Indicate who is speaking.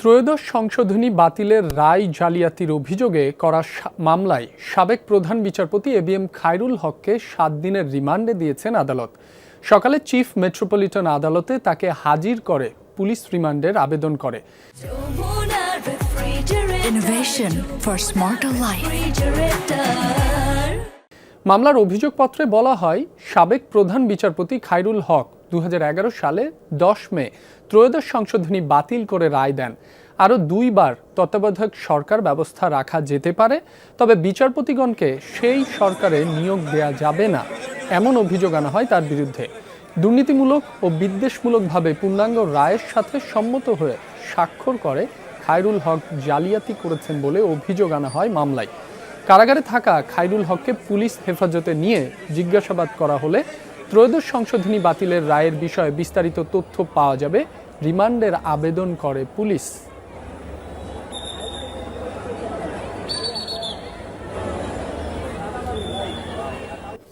Speaker 1: ত্রয়োদশ সংশোধনী বাতিলের রায় জালিয়াতির অভিযোগে করা মামলায় সাবেক প্রধান বিচারপতি এ এম খায়রুল হককে সাত দিনের রিমান্ডে দিয়েছেন আদালত সকালে চিফ মেট্রোপলিটন আদালতে তাকে হাজির করে পুলিশ রিমান্ডের আবেদন করে
Speaker 2: Innovation for smarter life.
Speaker 1: মামলার অভিযোগপত্রে বলা হয় সাবেক প্রধান বিচারপতি খায়রুল হক দু হাজার এগারো সালে দশ মে ত্রয়োদশ সংশোধনী বাতিল করে রায় দেন। আরও দুইবার তত্ত্বাবধায়ক সরকার ব্যবস্থা রাখা যেতে পারে, তবে বিচারপতিগণকে সেই সরকারে নিয়োগ দেয়া যাবে না, এমন অভিযোগ আনা হয় তার বিরুদ্ধে। দুর্নীতিমূলক ও বিদ্বেষমূলকভাবে পূর্ণাঙ্গ রায়ের সাথে সম্মত হয়ে স্বাক্ষর করে খায়রুল হক জালিয়াতি করেছেন বলে অভিযোগ আনা হয় মামলায়। কারাগারে থাকা খায়রুল হককে পুলিশ হেফাজতে নিয়ে জিজ্ঞাসাবাদ করা হলে ত্রয়োদশ সংশোধনী বাতিলের রায়ের বিষয়ে বিস্তারিত তথ্য পাওয়া যাবে। রিমান্ডের আবেদন করে পুলিশ।